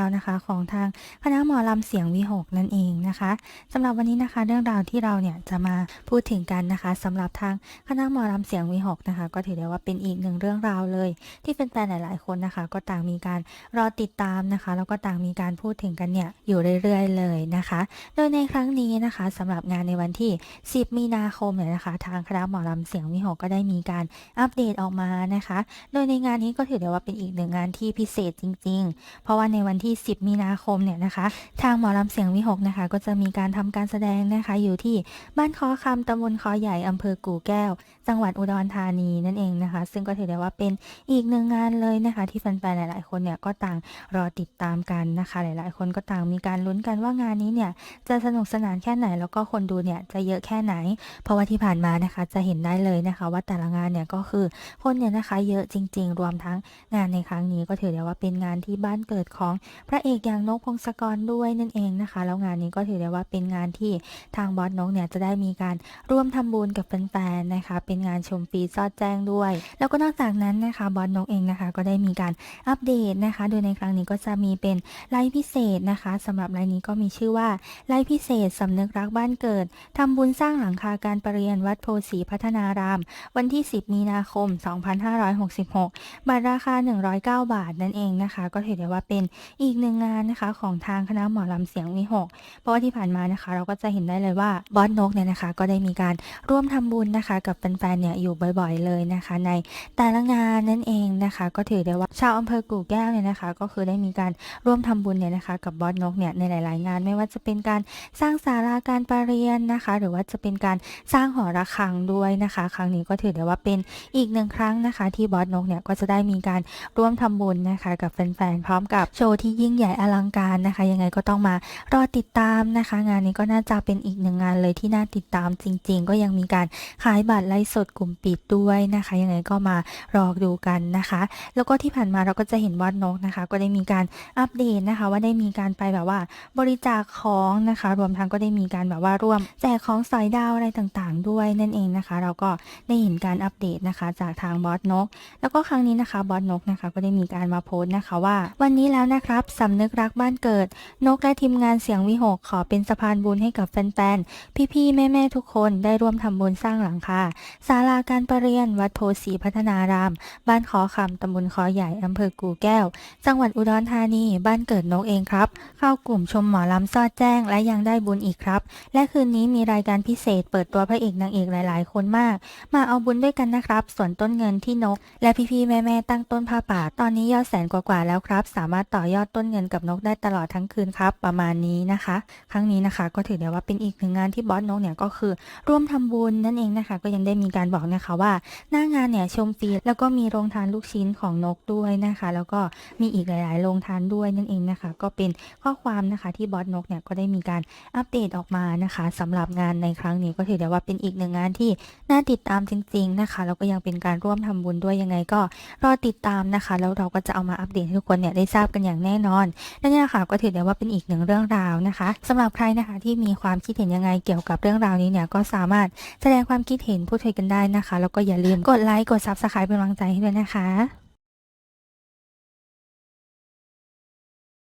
ราวนะคะของทางคณะหมอลำเสียงวิหกนั่นเองนะคะสำหรับวันนี้นะคะเรื่องราวที่เราเนี่ยจะมาพูดถึงกันนะคะสำหรับทางคณะหมอลำเสียงวิหกนะคะ ก็ถือได้ว่าเป็นอีกหนึ่งเรื่องราวเลย ที่เป็นแฟนหลาย ๆ คนนะคะ ก็ต่างมีการรอติดตามนะคะ แล้วก็ต่างมีการพูดถึงกันเนี่ยอยู่เรื่อย ๆ เลยนะคะ โดยในครั้งนี้นะคะสำหรับงานในวันที่ 10 มีนาคมเนี่ยนะคะ ทางคณะหมอลำเสียงวิหกก็ได้มีการอัปเดตออกมานะคะ โดยในงานนี้ก็ถือได้ว่าเป็นอีกหนึ่งงานที่พิเศษจริง ๆ เพราะว่าในวันที่10 มีนาคมเนี่ยนะคะ ทางหมอลำเสียงวิหกนะคะ ก็จะมีการทำการแสดงนะคะ อยู่ที่บ้านคอคำตำบลคอใหญ่อำเภอกู่แก้ว จังหวัดอุดรธานีนั่นเองนะคะ ซึ่งก็ถือได้ว่าเป็นอีกหนึ่งงานเลยนะคะ ที่แฟนๆหลาย ๆ คนเนี่ยก็ต่างรอติดตามกันนะคะ หลาย ๆ คนก็ต่างมีการลุ้นกันว่างานนี้เนี่ยจะสนุกสนานแค่ไหน แล้วก็คนดูเนี่ยจะเยอะแค่ไหน เพราะว่าที่ผ่านมานะคะ จะเห็นได้เลยนะคะ ว่าแต่ละงานเนี่ยก็คือคนเนี่ยนะคะเยอะจริง ๆ รวมทั้งงานในครั้งนี้ก็ถือได้ว่าเป็นงานที่บ้านเกิดของพระเอกอย่างนกพงศกรด้วยนั่นเองนะคะ แล้วงานนี้ก็ถือได้ว่าเป็นงานที่ทางบอสนกเนี่ยจะได้มีการร่วมทำบุญกับแฟนๆนะคะ เป็นงานชมฟรีซอดแจ้งด้วย แล้วก็นอกจากนั้นนะคะบอสนกเองนะคะ ก็ได้มีการอัปเดตนะคะ โดยในครั้งนี้ก็จะมีเป็นไลฟ์พิเศษนะคะสำหรับไลฟ์นี้ก็มีชื่อว่าไลฟ์พิเศษสำนึกรักบ้านเกิดทำบุญสร้างหลังคาการประเรียนวัดโพสีพัฒนาราม วันที่ 10 มีนาคม 2566 บัตรราคา 109 บาทนั่นเองนะคะ ก็ถือได้ว่าเป็นอีกหนึ่งงานนะคะของทางคณะหมอลำเสียงวิหก เพราะว่าที่ผ่านมานะคะ เราก็จะเห็นได้เลยว่าบอสนกเนี่ยนะคะ ก็ได้มีการร่วมทำบุญนะคะ กับแฟนๆเนี่ยอยู่บ่อยๆเลยนะคะ ในแต่ละงานนั่นเองนะคะ ก็ถือได้ว่าชาวอำเภอกู่แก้วเนี่ยนะคะ ก็คือได้มีการร่วมทำบุญเนี่ยนะคะ กับบอสนกเนี่ยในหลาย ๆ งาน ไม่ว่าจะเป็นการสร้างศาลาการประเรียนนะคะ หรือว่าจะเป็นการสร้างหอระฆังด้วยนะคะ ครั้งนี้ก็ถือได้ว่าเป็นอีกหนึ่งครั้งนะคะ ที่บอสนกเนี่ยก็จะได้มีการร่วมทำบุญนะคะ กับแฟนๆพร้อมกับโชว์ที่ยิ่งใหญ่อลังการนะคะ ยังไงก็ต้องมารอติดตามนะคะ งานนี้ก็น่าจะเป็นอีกหนึ่งงานเลยที่น่าติดตามจริง ๆ ก็ยังมีการขายบัตรไลฟ์สดกลุ่มปิดด้วยนะคะ ยังไงก็มารอดูกันนะคะ แล้วก็ที่ผ่านมาเราก็จะเห็นบอสนกนะคะ ก็ได้มีการอัปเดตนะคะ ว่าได้มีการไปแบบว่าบริจาคของนะคะ รวมทั้งก็ได้มีการแบบว่าร่วมแจกของสอยดาวอะไรต่างๆ ด้วยนั่นเองนะคะ เราก็ได้เห็นการอัปเดตนะคะ จากทางบอสนก แล้วก็ครั้งนี้นะคะบอสนกนะคะ ก็ได้มีการมาโพสต์นะคะว่า วันนี้แล้วนะครับับสำนึกรักบ้านเกิด นกและทีมงานเสียงวิหกขอเป็นสะพานบุญให้กับแฟนๆ พี่ๆ แม่ๆ ทุกคนได้ร่วมทำบุญสร้างหลังคาศาลาการประเรียน วัดโพสีพัฒนาราม บ้านขอคำตำบลขอใหญ่อำเภอกู่แก้ว จังหวัดอุดรธานี บ้านเกิดนกเองครับ เข้ากลุ่มชมหมอลำซอดแจ้ง และยังได้บุญอีกครับ และคืนนี้มีรายการพิเศษ เปิดตัวพระเอกนางเอกหลาย ๆ คนมาก มาเอาบุญด้วยกันนะครับ ส่วนต้นเงินที่นก และพี่ๆ แม่ๆ ตั้งต้นผ้าป่า ตอนนี้ยอดแสนกว่าๆ แล้วครับ สามารถต่อยอดต้นเงินกับนกได้ตลอดทั้งคืนครับ ประมาณนี้นะคะ ครั้งนี้นะคะ ก็ถือได้ว่าเป็นอีกหนึ่งงานที่บอสนกเนี่ยก็คือ ร่วมทำบุญนั่นเองนะคะ ก็ยังได้มีการบอกนะคะว่า หน้างานเนี่ยชมฟรีแล้วก็มีโรงทานลูกชิ้นของนกด้วยนะคะ แล้วก็มีอีกหลาย ๆ โรงทานด้วยนั่นเองนะคะ ก็เป็นข้อความนะคะที่บอสนกเนี่ยก็ได้มีการอัปเดตออกมานะคะสำหรับงานในครั้งนี้ก็ถือได้ว่าเป็นอีกหนึ่งงานที่น่าติดตามจริง ๆนะคะแล้วก็ยังเป็นการร่วมทำบุญด้วยยังไงก็รอติดตามนะคะ แล้วเราก็จะเอามาอัปเดตให้ทุกคนเนี่ยได้ทราบกันอย่างแน่นอนและนี่นะค่ะก็ถือได้ว่าเป็นอีกหนึ่งเรื่องราวนะคะสำหรับใครนะคะที่มีความคิดเห็นยังไงเกี่ยวกับเรื่องราวนี้เนี่ยก็สามารถแสดงความคิดเห็นพูดคุยกันได้นะคะ แล้วก็อย่าลืมกดไลค์กดซับสไครป์เป็นกำลังใจให้ด้วยนะคะ